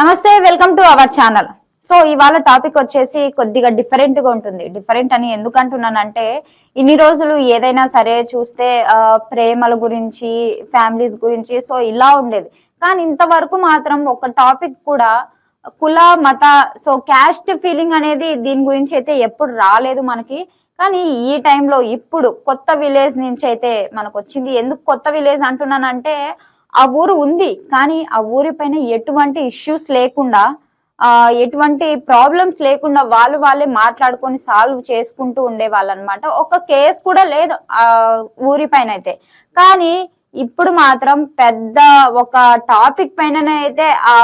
నమస్తే welcome to our channel. So ఇవాళ topic వచ్చేసి కొద్దిగా డిఫరెంట్గా ఉంటుంది. డిఫరెంట్ అని ఎందుకు అంటున్నానంటే ఇన్ని రోజులు ఏదైనా సరే చూస్తే ప్రేమల గురించి ఫ్యామిలీస్ గురించి సో ఇలా ఉండేది. కానీ ఇంతవరకు మాత్రం ఒక టాపిక్ కూడా కుల మత సో క్యాస్ట్ ఫీలింగ్ అనేది దీని గురించి అయితే ఎప్పుడు రాలేదు మనకి. కానీ ఈ టైంలో ఇప్పుడు కొత్త విలేజ్ నుంచి అయితే మనకు వచ్చింది ఎందుకు కొత్త విలేజ్ అంటున్నానంటే ఆ ఊరు ఉంది కానీ ఆ ఊరి పైన ఎటువంటి ఇష్యూస్ లేకుండా ఆ ఎటువంటి ప్రాబ్లమ్స్ లేకుండా వాళ్ళు వాళ్ళే మాట్లాడుకొని సాల్వ్ చేసుకుంటూ ఉండేవాళ్ళు అనమాట ఒక కేసు కూడా లేదు ఆ ఊరి పైన అయితే. కానీ ఇప్పుడు మాత్రం పెద్ద ఒక టాపిక్ పైననే అయితే ఆ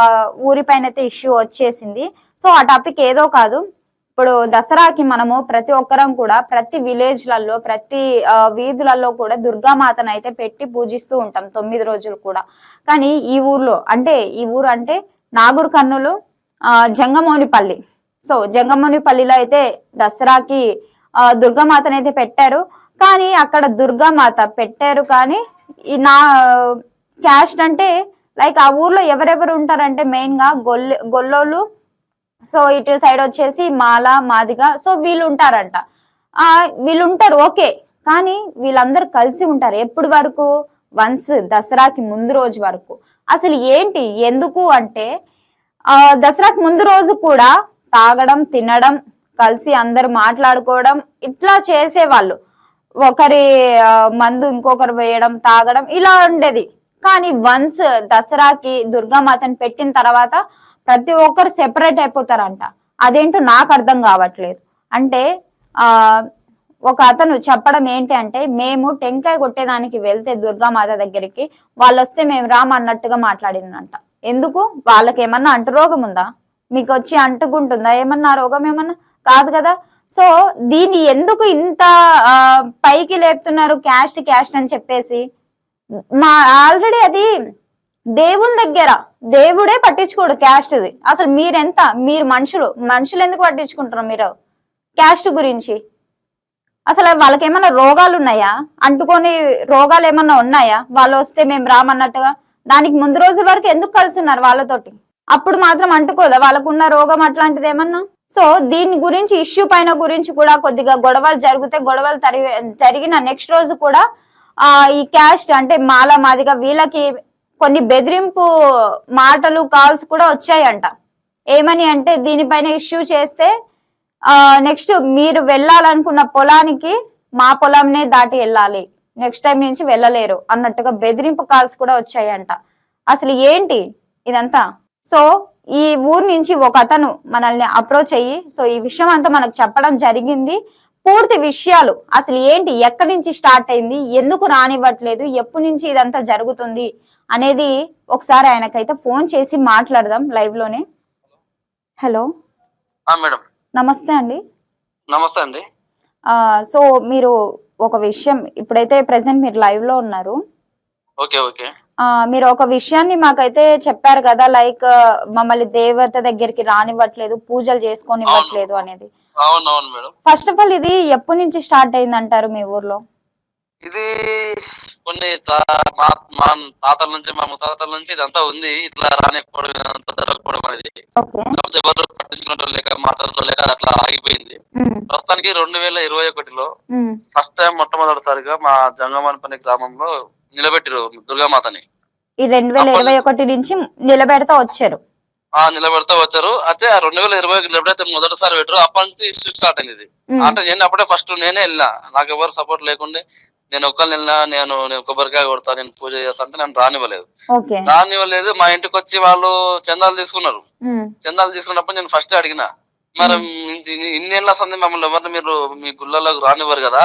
ఊరి పైన అయితే ఇష్యూ వచ్చేసింది. సో ఆ టాపిక్ ఏదో కాదు. ఇప్పుడు దసరాకి మనము ప్రతి ఒక్కరం కూడా ప్రతి విలేజ్లలో ప్రతి వీధులలో కూడా దుర్గామాతను అయితే పెట్టి పూజిస్తూ ఉంటాం తొమ్మిది రోజులు కూడా. కానీ ఈ ఊర్లో అంటే ఈ ఊరు అంటే నాగురు కన్నులు జంగమౌనిపల్లి. సో జంగమౌనిపల్లిలో అయితే దసరాకి ఆ, దుర్గామాతను అయితే పెట్టారు. కానీ అక్కడ దుర్గామాత పెట్టారు కానీ ఈ నా క్యాస్ట్ అంటే లైక్ ఆ ఊర్లో ఎవరెవరు ఉంటారంటే మెయిన్గా గొల్ల గొల్లోళ్ళు సో ఇటు సైడ్ వచ్చేసి మాల మాదిగ సో వీళ్ళు ఉంటారంట ఆ వీళ్ళు ఉంటారు ఓకే. కానీ వీళ్ళందరూ కలిసి ఉంటారు ఎప్పుడు వరకు? వన్స్ దసరాకి ముందు రోజు వరకు. అసలు ఏంటి? ఎందుకు అంటే ఆ దసరాకి ముందు రోజు కూడా తాగడం తినడం కలిసి అందరు మాట్లాడుకోవడం ఇట్లా చేసేవాళ్ళు. ఒకరి మందు ఇంకొకరు వేయడం తాగడం ఇలా ఉండేది. కానీ వన్స్ దసరాకి దుర్గామాతని పెట్టిన తర్వాత ప్రతి ఒక్కరు సెపరేట్ అయిపోతారంట. అదేంటో నాకు అర్థం కావట్లేదు. అంటే ఆ ఒక అతను చెప్పడం ఏంటి అంటే మేము టెంకాయ కొట్టేదానికి వెళ్తే దుర్గామాత దగ్గరికి వాళ్ళు వస్తే మేము రామ్ అన్నట్టుగా మాట్లాడినంట. ఎందుకు? వాళ్ళకి ఏమన్నా అంటు రోగం ఉందా? మీకు వచ్చి అంటుకుంటుందా? ఏమన్నా రోగం ఏమన్నా? కాదు కదా. సో దీన్ని ఎందుకు ఇంత పైకి లేపుతున్నారు క్యాస్ట్ క్యాస్ట్ అని చెప్పేసి? మా ఆల్రెడీ అది దేవుని దగ్గర దేవుడే పట్టించుకోడు క్యాస్ట్ది అసలు మీరెంత? మీరు మనుషులు. మనుషులు ఎందుకు పట్టించుకుంటారు మీరు? క్యాస్ట్ గురించి. అసలు వాళ్ళకి ఏమైనా రోగాలు ఉన్నాయా అంటుకొని రోగాలు ఏమన్నా ఉన్నాయా? వాళ్ళు వస్తే మేము రామన్నట్టుగా. దానికి ముందు రోజుల వరకు ఎందుకు కలిసి ఉన్నారు వాళ్ళతోటి? అప్పుడు మాత్రం అంటుకోదా? వాళ్ళకున్న రోగం అట్లాంటిది ఏమన్నా? సో దీని గురించి ఇష్యూ పైన గురించి కూడా కొద్దిగా గొడవలు జరిగితే గొడవలు తరి- జరిగిన నెక్స్ట్ రోజు కూడా ఆ ఈ క్యాస్ట్ అంటే మాల మాదిగా వీళ్ళకి కొన్ని బెదిరింపు మాటలు కాల్స్ కూడా వచ్చాయంట. ఏమని అంటే దీనిపైన ఇష్యూ చేస్తే నెక్స్ట్ మీరు వెళ్ళాలనుకున్న పొలానికి మా పొలంనే దాటి వెళ్ళాలి. నెక్స్ట్ టైం నుంచి వెళ్ళలేరు అన్నట్టుగా బెదిరింపు కాల్స్ కూడా వచ్చాయంట. అసలు ఏంటి ఇదంతా? సో ఈ ఊరు నుంచి ఒక అతను మనల్ని అప్రోచ్ అయ్యి సో ఈ విషయం అంతా మనకు చెప్పడం జరిగింది. పూర్తి విషయాలు అసలు ఏంటి? ఎక్కడి నుంచి స్టార్ట్ అయింది? ఎందుకు రానివ్వట్లేదు? ఎప్పటి నుంచి ఇదంతా జరుగుతుంది? అనేది ఒకసారి ఆయనకైతే ఫోన్ చేసి మాట్లాడదాం లైవ్లోనే. హలో. మేడం. నమస్తే అండి. నమస్తే అండి. సో మీరు ఒక విషయం ఇప్పుడైతే ప్రెసెంట్ మీరు లైవ్లో ఉన్నారు. Okay okay. మీరు ఒక విషయాన్ని మాకైతే చెప్పారు కదా లైక్ మమ్మల్ని దేవత దగ్గరికి రానివ్వట్లేదు పూజలు చేసుకొని ఇవ్వట్లేదు అనేది. ఫస్ట్ ఆఫ్ ఆల్ ఇది ఎప్పటి నుంచి స్టార్ట్ అయింది అంటారు మీ ఊర్లో? ఇది కొన్ని మా మా తాతల నుంచి మా ముత్తాతల నుంచి ఇదంతా ఉంది. ఇట్లా ఇదంతా జరగకపోవడం అనేది. కాకపోతే ఎవరు పట్టించుకున్నట్టు లేక మాట్లాడటం లేక అది అట్లా ఆగిపోయింది. ప్రస్తుతానికి రెండు వేల ఇరవై ఒకటిలో ఫస్ట్ టైం మొట్టమొదటిసారిగా మా జంగమనపల్లి గ్రామంలో నిలబెట్టిరు దుర్గామాతని. ఈ రెండు వేల ఇరవై ఒకటి నుంచి నిలబెడతా వచ్చారు. ఆ నిలబెడతా వచ్చారు. అయితే ఆ రెండు వేల ఇరవై ఎప్పుడైతే మొదటిసారి పెట్టారు. అప్పటి నుంచి ఇష్యూ స్టార్ట్ అయింది అంటే నేను అప్పుడే ఫస్ట్ నేనే వెళ్ళినా. నాకు ఎవరు సపోర్ట్ లేకుండే నేను ఒక్కరిని వెళ్ళినా నేను నేను కొబ్బరికాయ కొడతా నేను పూజ చేస్తా అంటే నన్ను రానివ్వలేదు. రానివ్వలేదు మా ఇంటికి వచ్చి వాళ్ళు చందాలు తీసుకున్నారు. చందాలు తీసుకున్నప్పుడు నేను ఫస్ట్ అడిగిన మరి ఇన్ని- ఇన్నేళ్ళ సంది మమ్మల్ని ఎవరిని మీరు మీ గుళ్ళలోకి రానివ్వరు కదా?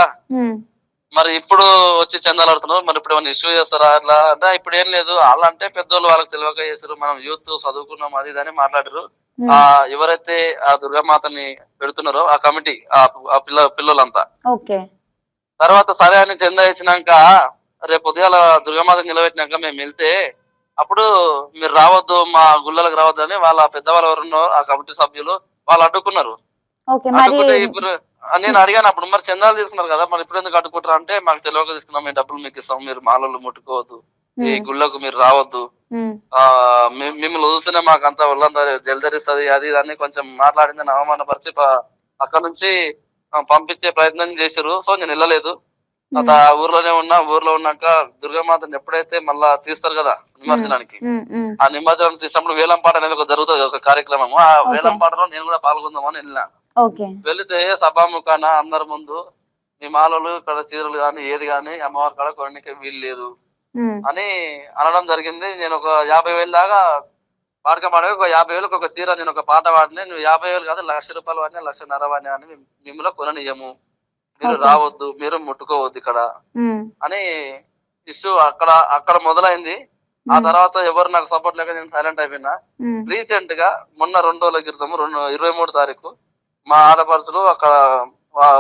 మరి ఇప్పుడు వచ్చి చందాలు ఆడుతున్నారు మరి ఇప్పుడు ఏమైనా ఇష్యూ చేస్తారా అట్లా? అంటే ఇప్పుడు ఏం లేదు వాళ్ళు అంటే పెద్దోళ్ళు వాళ్ళకి తెలియక చేశారు మనం యూత్ చదువుకున్నాం అది ఇది అని మాట్లాడారు ఆ ఎవరైతే ఆ దుర్గామాతని పెడుతున్నారో ఆ కమిటీ ఆ పిల్ల పిల్లలంతా. తర్వాత సరే అని చందా ఇచ్చినాక రేపు ఉదయాల దుర్గామాత నిలబెట్టినాక మేము వెళ్తే అప్పుడు మీరు రావద్దు మా గుళ్ళలకు రావద్దు అని వాళ్ళ పెద్దవాళ్ళు ఎవరున్నో ఆ కమిటీ సభ్యులు వాళ్ళు అడ్డుకున్నారు. అడ్డుకుంటే ఇప్పుడు నేను అడిగాను అప్పుడు మరి చందాలు తీసుకున్నారు కదా మరి ఇప్పుడు ఎందుకు అడ్డుకుంటారు అంటే మాకు తెలియక తీసుకున్నాం మేము డబ్బులు మీకు ఇస్తాం మీరు మాలలు ముట్టుకోవద్దు ఈ గుళ్ళకు మీరు రావద్దు. ఆ మిమ్మల్ని వదిలితేనే మాకు అంత ఒళ్ళంతా జలధరిస్తుంది అది ఇది అని కొంచెం మాట్లాడింది నన్ను అవమానపరిచి అక్కడ నుంచి పంపించే ప్రయత్నం చేశారు. సో నేను వెళ్ళలేదు. ఆ ఊర్లోనే ఉన్నా ఊర్లో ఉన్నాక దుర్గామాతని ఎప్పుడైతే మళ్ళా తీస్తారు కదా నిమజ్జనానికి ఆ నిమజ్జనం తీసినప్పుడు వేలంపాట అనేది ఒక జరుగుతుంది ఒక కార్యక్రమం ఆ. వేలంపాటలో నేను కూడా పాల్గొందామని వెళ్ళిన. వెళితే సభాముఖాన అందరి ముందు మీ మాలలు ఇక్కడ చీరలు కానీ ఏది కానీ అమ్మవారి కాడ కొనడానికి వీలు లేదు. అని అనడం జరిగింది. నేను ఒక యాభై వేలు దాకా పాడక ఒక యాభై వేలకు ఒక చీర నేను ఒక పాట పాడిన నువ్వు యాభై వేలు కాదు లక్ష రూపాయలు వాడినా లక్షన్నర వాడినా అని మిమ్- మిమ్మల్ని కొననీయము. మీరు. రావద్దు మీరు ముట్టుకోవద్దు ఇక్కడ. అని ఇష్యూ అక్కడ అక్కడ మొదలైంది. ఆ తర్వాత ఎవరు నాకు సపోర్ట్ లేక నేను సైలెంట్ అయిపోయినా. రీసెంట్గా మొన్న రెండు రోజుల క్రితం రెండు ఇరవై మూడు తారీఖు మా ఆడపడుచులు అక్కడ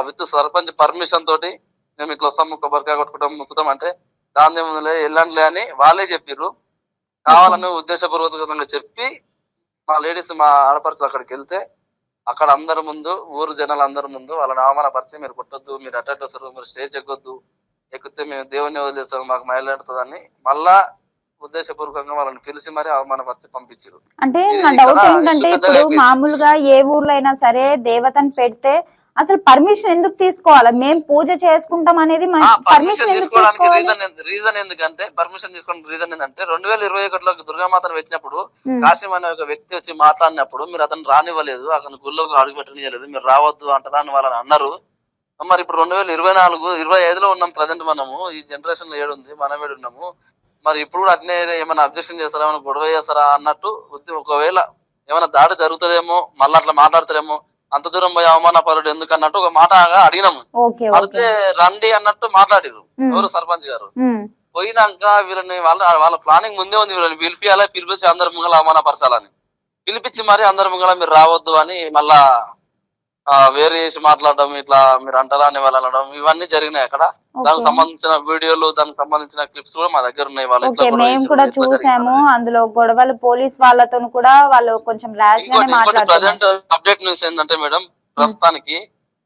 విత్ సర్పంచ్ పర్మిషన్ తోటి మేము ఇట్లా వస్తాం కొబ్బరికాయ కొట్టుకుంటాం ముక్కుతాం అంటే దాని ముందులే వెళ్ళండిలే అని వాళ్ళే చెప్పిర్రు. కావాలని ఉద్దేశపూర్వకంగా చెప్పి మా లేడీస్ మా ఆడపడుచులు అక్కడికి వెళ్తే అక్కడ అందరి ముందు ఊరు జనాలు అందరి ముందు వాళ్ళని అవమానపరిచి మీరు కొట్టొద్దు మీరు అటాక్ వస్తారు మీరు స్టేజ్ ఎక్కొద్దు ఎక్కితే మేము దేవుని వదిలేస్తాం మాకు మైలాడుతుందని మళ్ళా ఉద్దేశపూర్వకంగా వాళ్ళని పిలిచి మరీ అవమానపరిచి పంపించారు అంటే నా డౌట్ ఏంటంటే ఇప్పుడు. మామూలుగా ఏ ఊర్లో అయినా సరే దేవతను పెడితే అసలు పర్మిషన్ ఎందుకు తీసుకోవాలి? మేము పూజ చేసుకుంటాం అనేది పర్మిషన్ ఎందుకు తీసుకోవాలి? రీజన్ రీజన్ ఎందుకంటే పర్మిషన్ తీసుకోవడానికి రీజన్ ఏంటంటే రెండు వేల ఇరవై ఒకటిలో దుర్గామాతను ఉమ్, కాశీం అనే ఒక వ్యక్తి వచ్చి మాట్లాడినప్పుడు మీరు అతను రానివ్వలేదు అతను గుళ్ళోకి అడుగు పెట్టనివ్వలేదు మీరు రావద్దు అంటారా అని వాళ్ళని అన్నారు. మరి ఇప్పుడు రెండు వేల ఇరవై నాలుగు ఇరవై ఐదులో ఉన్నాం ప్రజెంట్ మనము ఈ జనరేషన్లో ఏడుంది మనం ఏడు ఉన్నాము మరి ఇప్పుడు కూడా అట్నే ఏమైనా అబ్జెక్షన్ చేస్తారా ఏమైనా గొడవ చేస్తారా అన్నట్టు ఒకవేళ ఏమైనా దాడి జరుగుతుందేమో మళ్ళీ అట్లా మాట్లాడతారేమో అంత దూరం పోయి అవమానపరుడు ఎందుకు అన్నట్టు ఒక మాట అడిగినాము. అడిగితే రండి అన్నట్టు మాట్లాడిరు ఎవరు సర్పంచ్ గారు? పోయినాక వీళ్ళని వాళ్ళ వాళ్ళ ప్లానింగ్ ముందే ఉంది వీళ్ళని పిలిపియాలి పిలిపించి అందరి ముంగల అవమానపరచాలని. పిలిపించి మరి అందరి ముంగల మీరు రావద్దు అని మళ్ళా వేరే చేసి మాట్లాడడం ఇట్లా మీరు అంటారా అని వాళ్ళు అనడం ఇవన్నీ జరిగినాయి అక్కడ. దానికి సంబంధించిన వీడియోలు దానికి సంబంధించిన క్లిప్స్ కూడా మా దగ్గర ఉన్నాయి. వాళ్ళు మేము కూడా చూసాము. అందులో గొడవలు పోలీస్ వాళ్ళతో కూడా వాళ్ళు కొంచెం ర్యాష్ గానే మాట్లాడుతున్నారు. ప్రజెంట్ అప్డేట్ న్యూస్ ఏంటంటే మేడం ప్రస్తుతానికి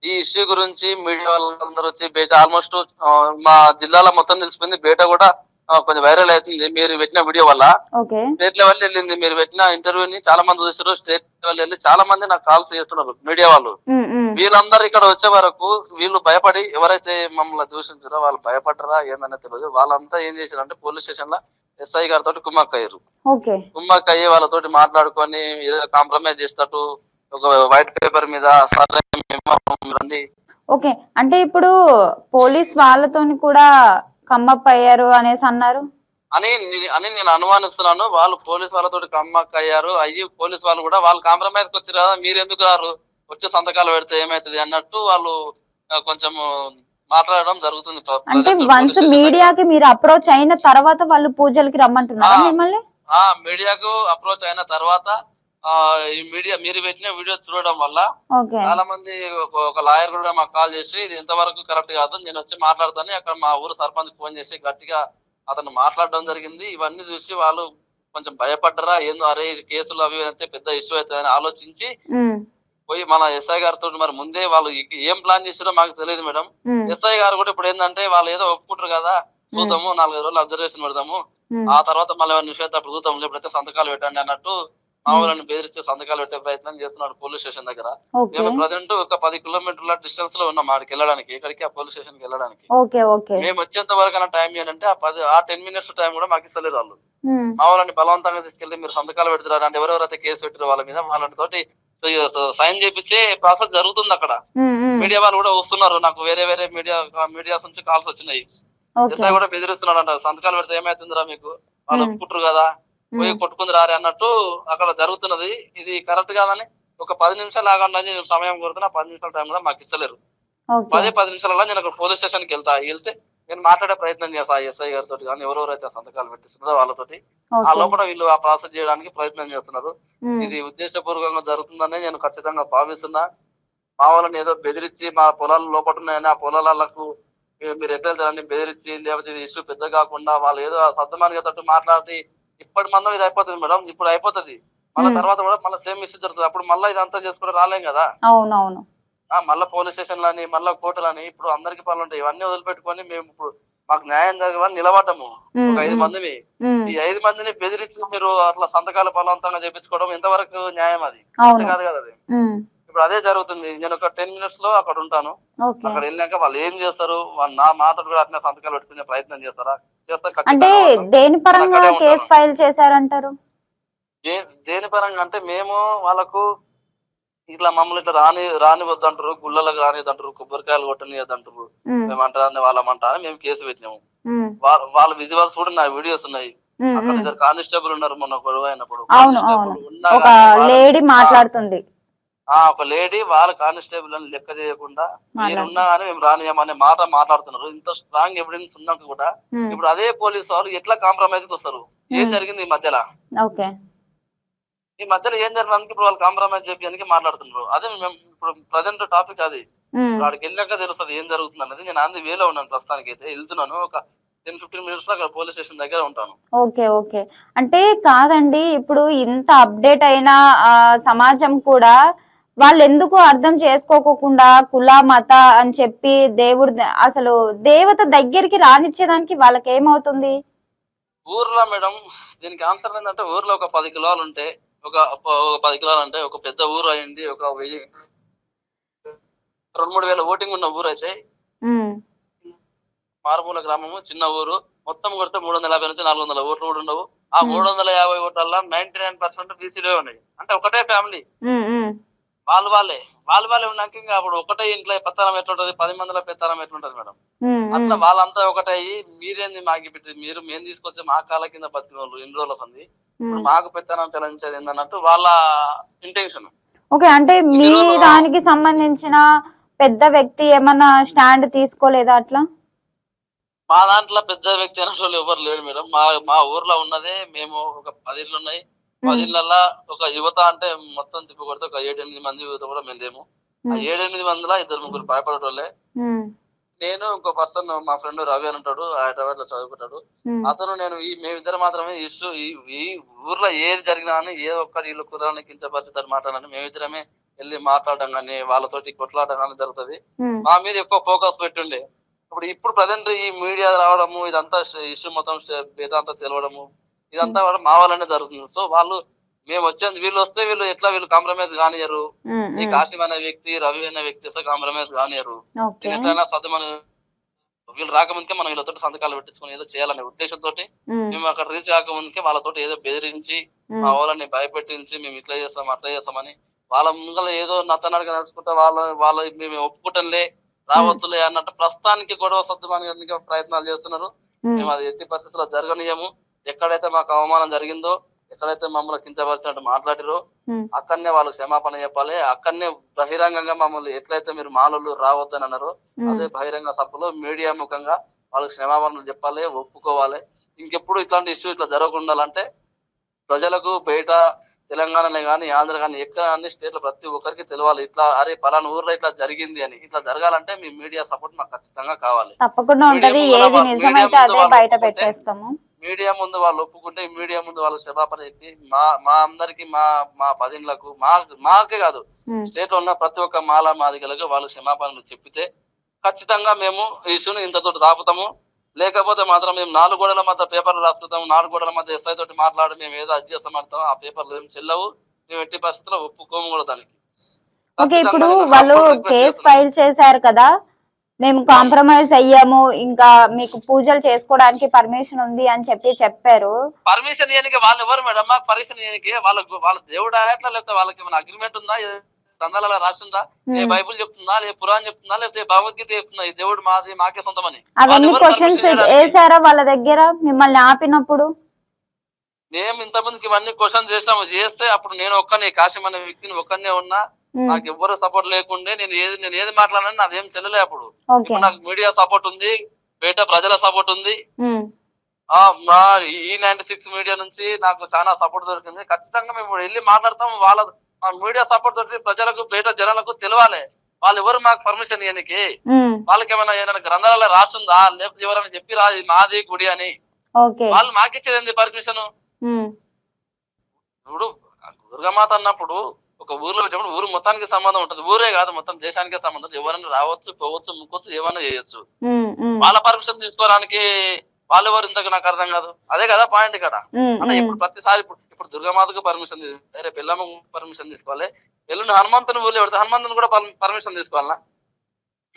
ఈ ఇష్యూ గురించి మీడియా వాళ్ళందరూ వచ్చి బయట ఆల్మోస్ట్ మా జిల్లాలో మొత్తం తెలిసిపోయింది. బయట కూడా కొంచెం వైరల్ అవుతుంది. మీరు పెట్టిన వీడియో వల్ల. స్టేట్ లెవెల్ వెళ్ళింది. మీరు పెట్టిన ఇంటర్వ్యూని చాలా మంది చూసారు స్టేట్ లెవెల్ వెళ్ళి చాలా మంది నాకు కాల్స్ చేస్తున్నారు మీడియా వాళ్ళు. వీళ్ళందరూ ఇక్కడ వచ్చే వరకు వీళ్ళు భయపడి ఎవరైతే మమ్మల్ని దూషించారో వాళ్ళు భయపడ్డరా ఏందనే తెలియదు. వాళ్ళంతా ఏం చేశారంటే పోలీస్ స్టేషన్లో ఎస్ఐ గారితో కుమ్మక్క అయ్యారు కుమ్మక్క అయ్యి వాళ్ళతోటి మాట్లాడుకొని ఏదో కాంప్రమైజ్ చేస్తట్టు ఒక వైట్ పేపర్ మీద ఓకే. అంటే ఇప్పుడు పోలీస్ వాళ్ళతోని కూడా కమ్మప్ అయ్యారు అనేసి అన్నారు? అని అని నేను అనుమానిస్తున్నాను. వాళ్ళు పోలీస్ వాళ్ళతోటి కమ్మక్క అయ్యారు అయ్యి పోలీస్ వాళ్ళు కూడా వాళ్ళు కాంప్రమైజ్ వచ్చారు కదా మీరు ఎందుకు రారు వచ్చి సంతకాలు పెడితే ఏమైతుంది అన్నట్టు వాళ్ళు కొంచెం మాట్లాడడం జరుగుతుంది. అంటే వన్స్ మీడియాకి మీరు అప్రోచ్ అయిన తర్వాత వాళ్ళు పూజలకి రమ్మంటున్నారా. మిమ్మల్ని? ఆ మీడియాకు అప్రోచ్ అయిన తర్వాత ఈ మీడియా మీరు పెట్టిన వీడియో చూడడం వల్ల చాలా మంది ఒక- లాయర్ కూడా మాకు కాల్ చేసి ఇది ఇంతవరకు కరెక్ట్ కాదు నేను వచ్చి మాట్లాడతాను అక్కడ మా ఊరు సర్పంచ్ ఫోన్ చేసి గట్టిగా అతను మాట్లాడడం జరిగింది. ఇవన్నీ చూసి వాళ్ళు కొంచెం భయపడ్డరా ఏందో అరే కేసులు అవి అయితే పెద్ద ఇష్యూ అవుతుందని ఆలోచించి పోయి మన ఎస్ఐ గారితో మరి ముందే వాళ్ళు ఏం ప్లాన్ చేసారో మాకు తెలియదు మేడం. ఎస్ఐ గారు కూడా ఇప్పుడు ఏంటంటే వాళ్ళు ఏదో ఒప్పుకుంటారు కదా చూద్దాము నాలుగైదు రోజులు అబ్జర్వేషన్ పెడదాము. ఆ తర్వాత మళ్ళీ నిషేధ అప్పుడు చూద్దాం లేకపోతే సంతకాలు పెట్టండి అన్నట్టు మా వాళ్ళని బెదిరించి సంతకాలు పెట్టే ప్రయత్నం చేస్తున్నాడు పోలీస్ స్టేషన్ దగ్గర. మేము ప్రజెంట్ ఒక పది కిలోమీటర్ల డిస్టెన్స్లో ఉన్నాం ఆడికి వెళ్ళడానికి ఇక్కడికి ఆ పోలీస్ స్టేషన్కి వెళ్ళడానికి మేము వచ్చేంత వరకు టైం ఏంటంటే ఆ పది ఆ టెన్ మినిట్స్ టైం కూడా మాకు ఇస్తలేరు వాళ్ళు. మా వాళ్ళని బలవంతంగా తీసుకెళ్ళి మీరు సంతకాలు పెడుతున్నారు అంటే ఎవరెవరైతే కేసు పెట్టారో వాళ్ళ మీద వాళ్ళని తోటి సైన్ చేపించే ప్రాసెస్ జరుగుతుంది అక్కడ. మీడియా వాళ్ళు కూడా వస్తున్నారు నాకు వేరే వేరే మీడియా మీడియాస్ నుంచి కాల్స్ వచ్చినాయి. ఎస్ఐ కూడా బెదిరిస్తున్నాడు అంట సంతకాలు పెడితే ఏమైతుందిరా మీకు? వాళ్ళు. ఒప్పుకుంటారు కదా. పోయి కొట్టుకుంది రారే అన్నట్టు అక్కడ జరుగుతున్నది. ఇది కరెక్ట్ కాదని ఒక పది నిమిషాలు ఆగండి అని నేను సమయం కోరుతున్నా. పది నిమిషాల టైం కూడా మాకు ఇస్తలేరు. పదే పది నిమిషాలలో నేను అక్కడ పోలీస్ స్టేషన్కి వెళ్తా. వెళ్తే నేను మాట్లాడే ప్రయత్నం చేస్తా ఎస్ఐ గారితో కానీ ఎవరెవరైతే సంతకాలు పెట్టిస్తున్నారో వాళ్ళతోటి. ఆ లోపల వీళ్ళు ఆ ప్రాసెస్ చేయడానికి ప్రయత్నం చేస్తున్నారు. ఇది ఉద్దేశపూర్వకంగా జరుగుతుందని నేను ఖచ్చితంగా భావిస్తున్నా. మా వాళ్ళని ఏదో బెదిరించి మా పొలాలు లోపల ఉన్నాయని ఆ పొలాలకు మీరు- వెళ్తారని బెదిరించి లేకపోతే ఇది ఇష్యూ పెద్ద కాకుండా వాళ్ళు ఏదో సర్దమానిగా తట్టు మాట్లాడి ఇప్పటి మందం ఇది అయిపోతుంది మేడం ఇప్పుడు అయిపోతుంది. మళ్ళీ. తర్వాత కూడా మళ్ళీ సేమ్ ఇష్యూ జరుగుతుంది. అప్పుడు మళ్ళీ ఇదంతా చేసుకుని రాలేం కదా? అవునవును. ఆ మళ్ళీ పోలీస్ స్టేషన్లని మళ్ళీ కోర్టులని ఇప్పుడు అందరికి పనులు ఉంటాయి. ఇవన్నీ వదిలిపెట్టుకొని మేము ఇప్పుడు మాకు న్యాయం జరగాలని నిలబడ్డము. ఉమ్, ఒక ఐదు మందిని. ఈ ఐదు మందిని బెదిరించి మీరు అట్లా సంతకాలు బలవంతంగా చేపించుకోవడం ఎంతవరకు న్యాయం అది? కాదు కదా అది? ఇప్పుడు అదే జరుగుతుంది. నేను ఒక టెన్ మినిట్స్లో అక్కడ ఉంటాను. అక్కడ వెళ్ళాక వాళ్ళు ఏం చేస్తారు? వాళ్ళు నా మాతో కూడా అట్లా సంతకాలు పెట్టుకునే ప్రయత్నం చేస్తారా? చేస్తారు అంటే. దేని పరంగా. కేసు ఫైల్ చేశారంటారు? దేని పరంగా అంటే మేము వాళ్ళకు ఇట్లా మమ్మల్ని ఇట్లా రాని రానివద్దు అంటారు గుళ్ళలకు రానివద్దు అంటారు కొబ్బరికాయలు కొట్టనియద్దు అంటారు ఉమ్, మేము అంటారని వాళ్ళమంటారని మేము కేసు పెట్టినాము. వాళ్ళ వాళ్ళ విజువల్స్ కూడా నా వీడియోస్ ఉన్నాయి. అక్కడ. ఇద్దరు కానిస్టేబుల్ ఉన్నారు మొన్న గొడవ అయినప్పుడు. లేడీ మాట్లాడుతుంది. ఆ ఒక లేడీ వాళ్ళ కానిస్టేబుల్ అని లెక్క చేయకుండా మీరున్నా కానీ మేము రానియమనే మాట మాట్లాడుతున్నారు. ఇంత స్ట్రాంగ్ ఎవిడెన్స్ ఉన్నాక కూడా ఇప్పుడు అదే పోలీసు వాళ్ళు ఎట్లా కాంప్రమైజ్ వస్తారు ఏం. జరిగింది ఈ మధ్యలో? ఈ మధ్యలో ఏం జరగడానికి ఇప్పుడు వాళ్ళు కాంప్రమైజ్ చెప్పడానికి మాట్లాడుతున్నారు. అదే మేము ఇప్పుడు ప్రజెంట్ టాపిక్ అది. అక్కడికి వెళ్ళాక తెలుస్తుంది ఏం జరుగుతుంది అన్నది. నేను అంది వేలో ఉన్నాను ప్రస్తుతానికి అయితే. వెళ్తున్నాను. ఒక టెన్ ఫిఫ్టీన్ మినిట్స్లో అక్కడ పోలీస్ స్టేషన్ దగ్గర ఉంటాను. Okay okay. అంటే కాదండి ఇప్పుడు ఇంత అప్డేట్ అయిన సమాజం కూడా వాళ్ళు ఎందుకు అర్థం చేసుకోకుండా కుల మత అని చెప్పి దేవుడు అసలు దేవత దగ్గరికి రానిచ్చేదానికి వాళ్ళకి ఏమవుతుంది ఊర్లో మేడం దీనికి ఆన్సర్ ఏంటంటే ఊర్లో ఒక పది కిలోలు ఉంటే ఒక పది కిలోలు అంటే ఒక పెద్ద ఊరు అయింది ఒక వెయ్యి రెండు మూడు వేల ఓటింగ్ ఉన్న ఊరు అయితే మారుమూల గ్రామము చిన్న ఊరు. మొత్తం కొడితే మూడు వందల యాభై నుంచి నాలుగు వందల ఓట్లు కూడా ఉండవు. ఆ. మూడు వందల యాభై ఓట్ల నైన్టీ నైన్ పర్సెంట్ బీసీలే ఉన్నాయి. అంటే ఒకటే ఫ్యామిలీ. వాళ్ళు వాళ్ళే. వాళ్ళు వాళ్ళే ఉన్నాక ఇంకా అప్పుడు ఒకటే ఇంట్లో పెత్తనం ఎట్లుంటది? పది మందిలో పెత్తనం ఎట్లుంటది మేడం? అట్లా. వాళ్ళంతా ఒకటయ్యి మీరేంది మాకి పెట్టి మీరు మేము తీసుకొచ్చి మా కాళ్ళ కింద బతికిన వాళ్ళు ఎన్ని రోజులు ఉంది. మాకు పెత్తనం చెల్లించేది ఏందన్నట్టు వాళ్ళ ఇంటెన్షన్ ఓకే అంటే మీ దానికి సంబంధించిన పెద్ద వ్యక్తి ఏమన్నా స్టాండ్ తీసుకోలేదా అట్లా? మా దాంట్లో పెద్ద వ్యక్తి అనే వాళ్ళు ఎవరు లేరు మేడం. మా మా ఊర్లో ఉన్నదే మేము ఒక పది ఇళ్ళు ఉన్నాయి. పది ఇళ్ళల్లో ఒక యువత అంటే మొత్తం తిప్పి కొడితే ఒక ఏడు ఎనిమిది మంది యువత కూడా మేము లేము ఆ ఉమ్, ఏడు ఎనిమిది మందిలో ఇద్దరు ముగ్గురు భయపడేటోళ్ళే. నేను ఇంకో పర్సన్ మా ఫ్రెండ్ రవి అని ఉంటాడు హైదరాబాద్లో చదువుకుంటాడు. అతను నేను ఈ మేమిద్దరు మాత్రమే ఇష్యూ ఈ ఊర్లో ఏది జరిగినా అని ఏ ఒక్కరి ఇల్లు కుదరని కించపరిచితారు మాట్లాడాలని మేమిద్దరమే వెళ్ళి మాట్లాడడం కానీ వాళ్ళతోటి కొట్లాడడం కానీ జరుగుతుంది. మా మీద ఎక్కువ ఫోకస్ పెట్టుండే. ఇప్పుడు ఇప్పుడు ప్రజెంట్ ఈ మీడియా రావడము ఇదంతా ఇష్యూ మొత్తం ఇదంతా తెలవడము ఇదంతా కూడా మా వల్లనే జరుగుతుంది. సో వాళ్ళు మేము వచ్చేది వీళ్ళు వస్తే వీళ్ళు ఎట్లా వీళ్ళు కాంప్రమైజ్ కానియరు ఈ. కాశీం అనే వ్యక్తి రవి అనే వ్యక్తి వస్తే కాంప్రమైజ్ కానియరు ఎట్లయినా సత్యమని వీళ్ళు రాకముందుకే మనం వీళ్ళతో సంతకాలు పెట్టించుకొని ఏదో చేయాలనే ఉద్దేశంతో మేము. అక్కడ రీచ్ కాకముందుకే వాళ్ళతో ఏదో బెదిరించి మా వాళ్ళని భయపెట్టించి మేము ఇట్లా చేస్తాం అట్లా చేస్తామని వాళ్ళ ముంగల ఏదో నత్తనడక నడుచుకుంటే వాళ్ళ వాళ్ళ మేము ఒప్పుకుంటంలే రావచ్చులే అన్నట్టు ప్రస్తుతానికి గొడవ సర్దుమానికి ప్రయత్నాలు చేస్తున్నారు. మేము. అది ఎట్టి పరిస్థితుల్లో జరగనీయము ఎక్కడైతే మాకు అవమానం జరిగిందో ఎక్కడైతే మమ్మల్ని కించపరిచినట్టు మాట్లాడిరో ఉమ్, అక్కడనే వాళ్ళు క్షమాపణ చెప్పాలి. అక్కడనే బహిరంగంగా మమ్మల్ని ఎట్లయితే మీరు మాలలు రావద్దని అన్నారో ఉమ్, అదే బహిరంగ సభలో మీడియా ముఖంగా వాళ్ళకి క్షమాపణలు చెప్పాలి ఒప్పుకోవాలి. ఇంకెప్పుడు ఇట్లాంటి ఇష్యూ ఇట్లా జరగకుండాలంటే ప్రజలకు బయట తెలంగాణలో కానీ ఆంధ్ర కానీ ఎక్కడ అన్ని స్టేట్ల ప్రతి ఒక్కరికి తెలవాలి. ఇట్లా అరే పలానా ఊర్లో ఇట్లా జరిగింది అని. ఇట్లా జరగాలంటే మీ మీడియా సపోర్ట్ మాకు ఖచ్చితంగా కావాలి. తప్పకుండా ఉంటది. ఏది నిజమైతే అదే బయట పెట్టేస్తాము. మీడియా ముందు వాళ్ళు ఒప్పుకుంటే మీడియా ముందు వాళ్ళు క్షమాపణ చెప్పి మా మా అందరికి మా మా పదిండ్లకు మా మాకే కాదు స్టేట్లో ఉన్న ప్రతి ఒక్క మాల మాదిగలకు వాళ్ళు క్షమాపణలు చెప్పితే ఖచ్చితంగా మేము ఈ ఇష్యూని ఇంతతో దాపుతాము. లేకపోతే మాత్రం మేము నాలుగు గోడల మధ్య పేపర్లు రాసుకుంటాము. నాలుగు గోడల మధ్య ఎస్ఐ తోటి మాట్లాడి మేము ఏదో చేస్తామంటాం ఆ పేపర్లు ఏం చెల్లవు. మేము ఎట్టి పరిస్థితుల్లో ఒప్పుకోము కూడా దానికి. ఓకే ఇప్పుడు వాళ్ళు కేసు. ఫైల్ చేశారు కదా. మేము కాంప్రమైజ్ అయ్యాము ఇంకా మీకు పూజలు చేసుకోవడానికి పర్మిషన్ ఉంది అని చెప్పి చెప్పారు. పర్మిషన్ ఇవ్వడానికి వాళ్ళు ఎవరు మేడం? మాకు పర్మిషన్ ఇవ్వడానికి వాళ్ళ వాళ్ళ దేవుడు ఎట్లా లేకపోతే వాళ్ళకి ఏమైనా అగ్రిమెంట్ ఉందా? గ్రంథాలలో రాసిందా? ఏ. బైబుల్ చెప్తుందా? లే పురాణం చెప్తుందా? లేకపోతే భగవద్గీత చెప్తుందా? ఈ దేవుడు మాది మాకే సొంతమని. అవన్నీ క్వశ్చన్స్? వేసారా వాళ్ళ దగ్గర? మిమ్మల్ని ఆపినప్పుడు? మేము ఇంతమందికి ఇవన్నీ క్వశ్చన్ చేసాము చేస్తే అప్పుడు నేను ఒక్కనే కాశీం అనే వ్యక్తిని ఒక్కనే ఉన్నా. నాకు ఎవ్వరు సపోర్ట్ లేకుండే నేను ఏది నేను ఏది మాట్లాడినా నాదేం చెల్లలే అప్పుడు. ఇప్పుడు నాకు మీడియా సపోర్ట్ ఉంది బయట ప్రజల సపోర్ట్ ఉంది. ఆ మా ఈ నైన్టీ సిక్స్ మీడియా నుంచి నాకు చాలా సపోర్ట్ దొరికింది. ఖచ్చితంగా మేము వెళ్ళి మాట్లాడతాం. వాళ్ళ మీడియా సపోర్ట్ తోటి ప్రజలకు బయట జనాలకు తెలవాలి. వాళ్ళు ఎవరు మాకు పర్మిషన్ ఇవ్వనికి ఉమ్, వాళ్ళకి ఏమైనా ఏదైనా గ్రంథాలలో రాస్తుందా లేకపోతే ఎవరైనా చెప్పి రా ఇది మాది గుడి అని? వాళ్ళు మాకిచ్చేది పర్మిషన్ ఇప్పుడు దుర్గమాత అన్నప్పుడు ఒక ఊర్లో పెట్టినప్పుడు ఊరు మొత్తానికి సంబంధం ఉంటుంది. ఊరే కాదు మొత్తం దేశానికే సంబంధం. ఎవరైనా రావచ్చు పోవచ్చు ముక్కొచ్చు ఏమైనా చేయొచ్చు. వాళ్ళ పర్మిషన్ తీసుకోవడానికి వాళ్ళు ఎవరు ఇంతకు నాకు అర్థం కాదు. అదే కదా పాయింట్ ఇక్కడ. అంటే. ఇప్పుడు ప్రతిసారి ఇప్పుడు ఇప్పుడు దుర్గామాతకు పర్మిషన్ రేపు ఎల్లమ్మ పర్మిషన్ తీసుకోవాలి. ఎల్లుండి హనుమంతుని ఊళ్ళో పెడితే హనుమంతుని కూడా పర్మిషన్ తీసుకోవాలా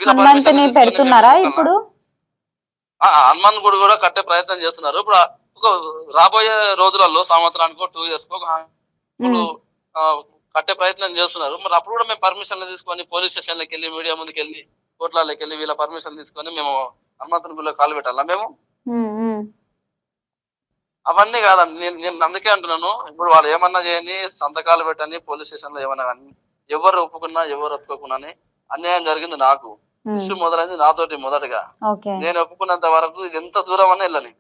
హనుమంతుని పెడుతున్నారా ఇప్పుడు? ఆ, హనుమాన్ గుడి కూడా కట్టే ప్రయత్నం చేస్తున్నారు. ఇప్పుడు ఒక రాబోయే రోజులలో సంవత్సరానికి టూ ఇయర్స్ కట్టే ప్రయత్నం చేస్తున్నారు. మరి అప్పుడు కూడా మేము పర్మిషన్లు తీసుకొని పోలీస్ స్టేషన్లకు వెళ్ళి మీడియా ముందుకు వెళ్ళి కోర్టులకి వెళ్ళి వీళ్ళ పర్మిషన్ తీసుకొని మేము హనుమంతుని గుడిలో కాలు పెట్టాలా మేము. అవన్నీ కాదండి. నేను నేను అందుకే అంటున్నాను ఇప్పుడు వాళ్ళు ఏమన్నా చేయని సంతకాలు పెట్టని పోలీస్ స్టేషన్లో ఏమన్నా కానీ ఎవరు ఒప్పుకున్నా ఎవరు ఒప్పుకోకున్నా అన్యాయం జరిగింది నాకు. ఇష్యూ మొదలైంది నాతోటి మొదటగా. నేను ఒప్పుకున్నంత వరకు ఇది ఎంత దూరం అన్న వెళ్ళని.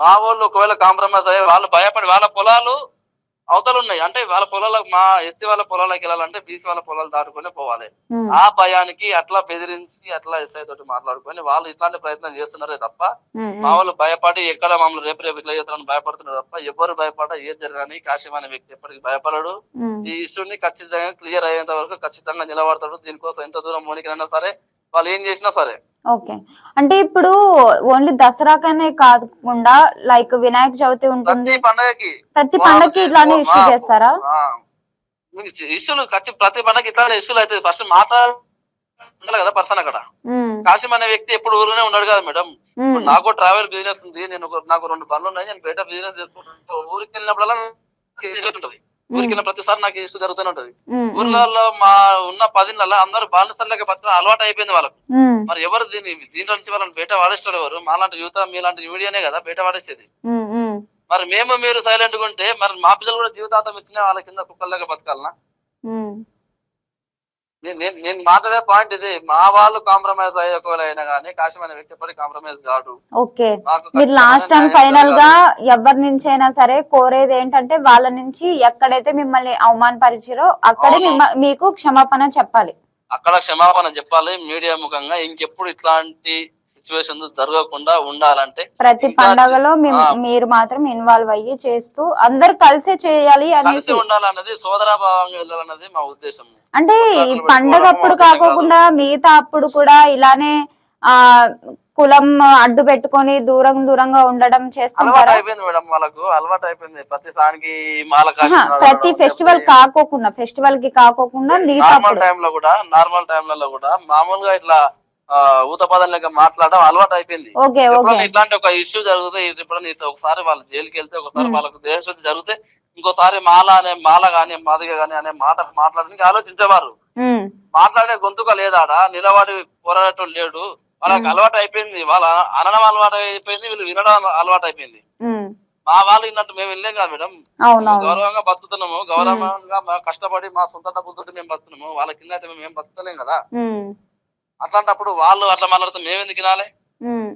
మా వాళ్ళు ఒకవేళ కాంప్రమైజ్ అయ్యి వాళ్ళు భయపడి వాళ్ళ పొలాలు అవతలు ఉన్నాయి అంటే వాళ్ళ పొలాలకు మా ఎస్సీ వాళ్ళ పొలాలకు వెళ్ళాలంటే బీసీ వాళ్ళ పొలాలు దాటుకొని పోవాలి. ఆ భయానికి అట్లా బెదిరించి అట్లా ఎస్ఐ తోటి మాట్లాడుకొని వాళ్ళు ఇట్లాంటి ప్రయత్నం చేస్తున్నారే తప్ప మా. వాళ్ళు భయపడి ఎక్కడ మమ్మల్ని రేపు రేపు ఇట్లా చేస్తారని భయపడుతున్నారు తప్ప ఎవరు భయపడ ఏది జరగని కాశీం అనే వ్యక్తి ఎప్పటికీ భయపడడు. ఈ ఇష్యూని ఖచ్చితంగా క్లియర్ అయ్యేంత వరకు ఖచ్చితంగా నిలబడతాడు. దీనికోసం ఎంత దూరం మోనికైనా సరే వాళ్ళు ఏం చేసినా సరే ఓకే. అంటే ఇప్పుడు ఓన్లీ దసరాకనే కాకుండా లైక్ వినాయక చవితి ఉంటుంది. ప్రతి పండగకి. ప్రతి పండగకి ఇట్లానే ఇష్యూ చేస్తారా? ఇష్యూలు ఖచ్చి ప్రతి పండగకి ఇట్లానే ఇష్యూలు అవుతుంది ఫస్ట్ మాట్లాడాలి కదా పర్సన్ అక్కడ. కాశీం అనే వ్యక్తి ఎప్పుడు ఊరిలోనే ఉన్నాడు కదా మేడం. నాకు ట్రావెల్ బిజినెస్ ఉంది. నేను నాకు రెండు పనులు ఉన్నాయి. నేను బయట బిజినెస్ చేసుకుంటాను ఊరికి వెళ్ళినప్పుడల్లా ఉంటుంది. ఊరికి వెళ్ళిన ప్రతిసారి నాకు ఇష్యూ జరుగుతూనే ఉంటది. ఊర్లలో మా ఉన్న పదిళ్ళలో అందరూ బానిసల్లాగా బతకడం అలవాటు అయిపోయింది వాళ్ళకు. మరి ఎవరు దీన్ని దీంట్లో నుంచి వాళ్ళని బయట వాడేస్తారు ఎవరు? మాలాంటి యువత మీలాంటి మీడియానే కదా బయట వాడేసేది. మరి మేము మీరు సైలెంట్గా ఉంటే మరి మా పిల్లలు కూడా జీవితాంతం ఇచ్చినా వాళ్ళ కింద కుక్కల్లాగా బతకాలనా. నేను నేను- మాట్లాడే పాయింట్ ఇది మా వాళ్ళు కాంప్రమైజ్ అయ్యే ఒకవేళ అయినా కానీ కాశం అనే వ్యక్తి ఎప్పటికీ కాంప్రమైజ్ కాదు ఓకే. మీరు లాస్ట్ అండ్ ఫైనల్గా. ఎవరి నుంచి అయినా సరే కోరేది ఏంటంటే వాళ్ళ నుంచి ఎక్కడైతే మిమ్మల్ని అవమానపరిచారో అక్కడే మీకు క్షమాపణ చెప్పాలి. అక్కడ క్షమాపణ చెప్పాలి. మీడియా ముఖంగా ఇంకెప్పుడు ఇట్లాంటి సిచ్యువేషన్ జరగకుండా ఉండాలంటే ప్రతి పండగలో. మీరు మాత్రం ఇన్వాల్వ్ అయ్యి చేస్తూ అందరు కలిసే చేయాలి అనేసి ఉండాలన్నది సోదరాభావంగా వెళ్ళాలన్నది మా ఉద్దేశం. అంటే పండగ అప్పుడు కాకోకుండా మిగతా అప్పుడు కూడా ఇలానే ఆ కులం అడ్డు పెట్టుకొని దూరం దూరంగా ఉండడం అలవాటు చేస్తుంటారా అయిపోయింది మేడం వాళ్ళకు అలవాటు అయిపోయింది. ప్రతి ఫెస్టివల్ కాకోకుండా ఫెస్టివల్కి కాకోకుండా మిగతా టైంలో కూడా నార్మల్ టైంలలో కూడా మామూలుగా ఇట్లా ఆ, ఊతపదం లెక్క మాట్లాడడం అలవాటు అయిపోయింది ఇట్లాంటి ఒక ఇష్యూ జరిగితే ఇట్లా ఒకసారి వాళ్ళు జైలుకి వెళ్తే ఒకసారి. వాళ్ళకు దేశశుద్ధి జరిగితే ఇంకోసారి మాల అనే మాల గాని మాదిగ గాని అనే మాట మాట్లాడడానికి ఆలోచించేవారు. మాట్లాడే గొంతుక లేదాడ నిలబడి పోరాడటం లేడు. వాళ్ళకి. అలవాటు అయిపోయింది వాళ్ళ అనడం అలవాటు అయిపోయింది వీళ్ళు వినడం అలవాటు అయిపోయింది మా వాళ్ళు విన్నట్టు మేము వెళ్ళాం కదా మేడం. గౌరవంగా బతుకుతున్నాము. గౌరవంగా కష్టపడి మా సొంత డబ్బులతో మేము బతుకుతున్నాము. వాళ్ళ కింద అయితే మేము ఏం బతుకుతలేం కదా. అట్లాంటప్పుడు వాళ్ళు అట్లా మాట్లాడితే మేము ఎందుకు వినాలి ఉమ్.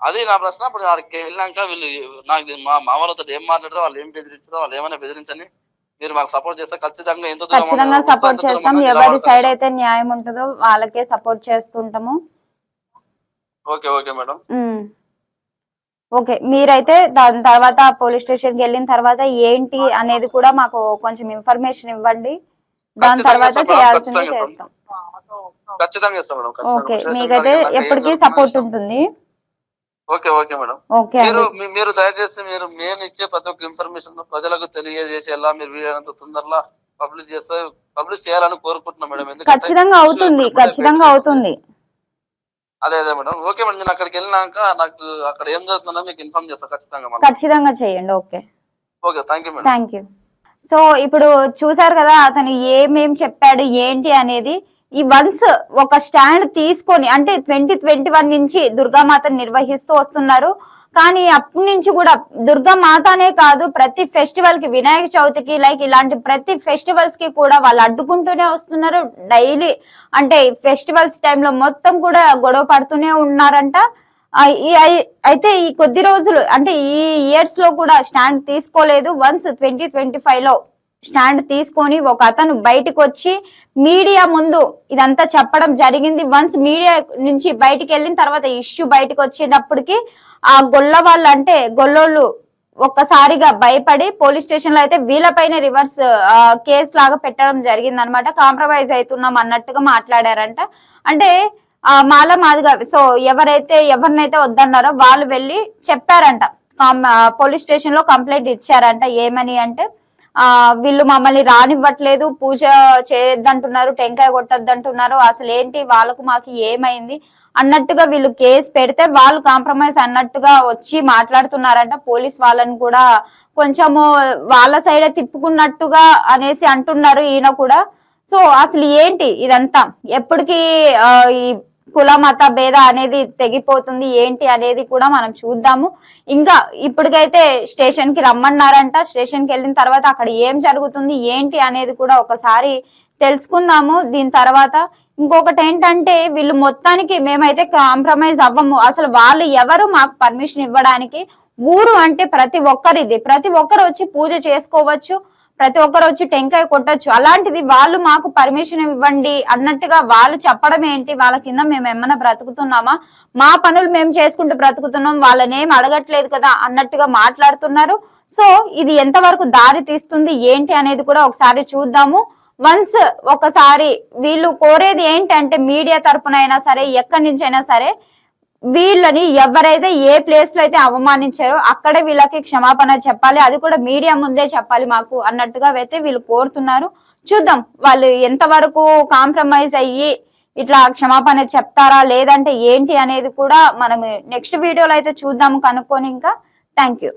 అది నా ప్రశ్న. అప్పుడు వారికి వెళ్ళినాక వీళ్ళు నాకు మా మా వాళ్ళతో ఏం మాట్లాడారో వాళ్ళు ఏం బెదిరిస్తారో వాళ్ళు ఏమైనా బెదిరించని మీరు మాకు సపోర్ట్ చేస్తే ఖచ్చితంగా ఎంత ఖచ్చితంగా సపోర్ట్ చేస్తాం. ఎవరి. సైడ్ అయితే న్యాయం ఉంటుందో వాళ్ళకే సపోర్ట్ చేస్తుంటాము. Okay okay madam. ఓకే మీరైతే దాని తర్వాత పోలీస్ స్టేషన్కి వెళ్ళిన తర్వాత ఏంటి అనేది కూడా మాకు కొంచెం ఇన్ఫర్మేషన్ ఇవ్వండి. దాని తర్వాత చేయాల్సింది చేస్తాం. ఖచ్చితంగా ఇస్తాం మేడం. ఓకే మీకైతే ఎప్పటికీ సపోర్ట్. ఉంటుంది. Okay okay madam. ఓకే మీరు మీరు దయచేసి మీరు మేము ఇచ్చే ప్రతి ఒక్క ఇన్ఫర్మేషన్ ప్రజలకు తెలియజేసేలా మీరు వీలైనంత తొందరలో పబ్లిష్ చేస్తే పబ్లిష్ చేయాలని కోరుకుంటున్నాం మేడం. ఖచ్చితంగా అవుతుంది ఖచ్చితంగా అవుతుంది. అదే అదే మేడం. ఓకే మేడం నేను అక్కడికి వెళ్ళినాక నాకు అక్కడ ఏం జరుగుతుందో మీకు ఇన్ఫార్మ్ చేస్తాను ఖచ్చితంగా ఖచ్చితంగా చేయండి okay. Okay thank you madam. Thank you so ఇప్పుడు చూసారు కదా అతను ఏమేం చెప్పాడు ఏంటి అనేది ఈ వన్స్ ఒక స్టాండ్ తీసుకొని అంటే ట్వంటీ ట్వంటీ వన్ నుంచి దుర్గామాతను నిర్వహిస్తూ వస్తున్నారు. కానీ అప్పటి నుంచి కూడా దుర్గా మాతనే కాదు ప్రతి ఫెస్టివల్కి వినాయక చవితికి లైక్ ఇలాంటి ప్రతి ఫెస్టివల్స్కి కూడా వాళ్ళు అడ్డుకుంటూనే వస్తున్నారు. డైలీ అంటే ఫెస్టివల్స్ టైంలో మొత్తం కూడా గొడవ పడుతూనే ఉన్నారంట. ఈ అయితే ఈ కొద్ది రోజులు అంటే ఈ ఇయర్స్లో కూడా స్టాండ్ తీసుకోలేదు. వన్స్ ట్వంటీ ట్వంటీ ఫైవ్లో స్టాండ్ తీసుకొని ఒక అతను బయటకు వచ్చి మీడియా ముందు ఇదంతా చెప్పడం జరిగింది. వన్స్ మీడియా నుంచి బయటికి వెళ్ళిన తర్వాత ఇష్యూ బయటకు వచ్చేటప్పటికి ఆ గొల్ల వాళ్ళు అంటే గొల్లోళ్ళు ఒక్కసారిగా భయపడి పోలీస్ స్టేషన్లో అయితే వీళ్ళపైన రివర్స్ కేసు లాగా పెట్టడం జరిగింది అనమాట కాంప్రమైజ్ అవుతున్నాం అన్నట్టుగా మాట్లాడారంట. అంటే ఆ మాల మాదిగా సో ఎవరైతే ఎవరినైతే వద్దన్నారో వాళ్ళు వెళ్ళి చెప్పారంట. పోలీస్ స్టేషన్లో కంప్లైంట్ ఇచ్చారంట. ఏమని అంటే ఆ వీళ్ళు మమ్మల్ని రానివ్వట్లేదు పూజ చేయొద్దంటున్నారు టెంకాయ కొట్టద్దంటున్నారు అసలు ఏంటి వాళ్ళకు మాకు ఏమైంది అన్నట్టుగా వీళ్ళు కేసు పెడితే వాళ్ళు కాంప్రమైజ్ అన్నట్టుగా వచ్చి మాట్లాడుతున్నారంట పోలీస్ వాళ్ళని కూడా కొంచెము వాళ్ళ సైడే తిప్పుకున్నట్టుగా అనేసి అంటున్నారు ఈయన కూడా. సో అసలు ఏంటి ఇదంతా? ఎప్పటికీ ఈ కుల మత భేద అనేది తెగిపోతుంది. ఏంటి అనేది కూడా మనం చూద్దాము. ఇంకా ఇప్పటికైతే స్టేషన్కి రమ్మన్నారంట. స్టేషన్కి వెళ్ళిన తర్వాత అక్కడ ఏం జరుగుతుంది ఏంటి అనేది కూడా ఒకసారి తెలుసుకుందాము. దీని తర్వాత ఇంకొకటి ఏంటంటే వీళ్ళు మొత్తానికి మేమైతే కాంప్రమైజ్ అవ్వము. అసలు వాళ్ళు ఎవరు మాకు పర్మిషన్ ఇవ్వడానికి? ఊరు అంటే ప్రతి ఒక్కరిది. ప్రతి ఒక్కరు వచ్చి పూజ చేసుకోవచ్చు. ప్రతి ఒక్కరు వచ్చి టెంకాయ కొట్టచ్చు. అలాంటిది వాళ్ళు మాకు పర్మిషన్ ఇవ్వండి అన్నట్టుగా వాళ్ళు చెప్పడం ఏంటి? వాళ్ళ కింద మేము ఏమన్నా బ్రతుకుతున్నామా? మా పనులు మేము చేసుకుంటూ బ్రతుకుతున్నాం. వాళ్ళని అడగట్లేదు కదా అన్నట్టుగా మాట్లాడుతున్నారు. సో ఇది ఎంతవరకు దారి తీస్తుంది? ఏంటి అనేది కూడా ఒకసారి చూద్దాము. వన్స్ ఒకసారి వీళ్ళు కోరేది ఏంటంటే మీడియా తరపునైనా అయినా సరే ఎక్కడి నుంచి అయినా సరే వీళ్ళని ఎవరైతే ఏ ప్లేస్లో అయితే అవమానించారో అక్కడే వీళ్ళకి క్షమాపణ చెప్పాలి. అది కూడా మీడియా ముందే చెప్పాలి మాకు అన్నట్టుగా అయితే వీళ్ళు కోరుతున్నారు. చూద్దాం వాళ్ళు ఎంతవరకు కాంప్రమైజ్ అయ్యి ఇట్లా క్షమాపణ చెప్తారా లేదంటే ఏంటి అనేది కూడా మనం నెక్స్ట్ వీడియోలో అయితే చూద్దాము కనుక్కొని ఇంకా. Thank you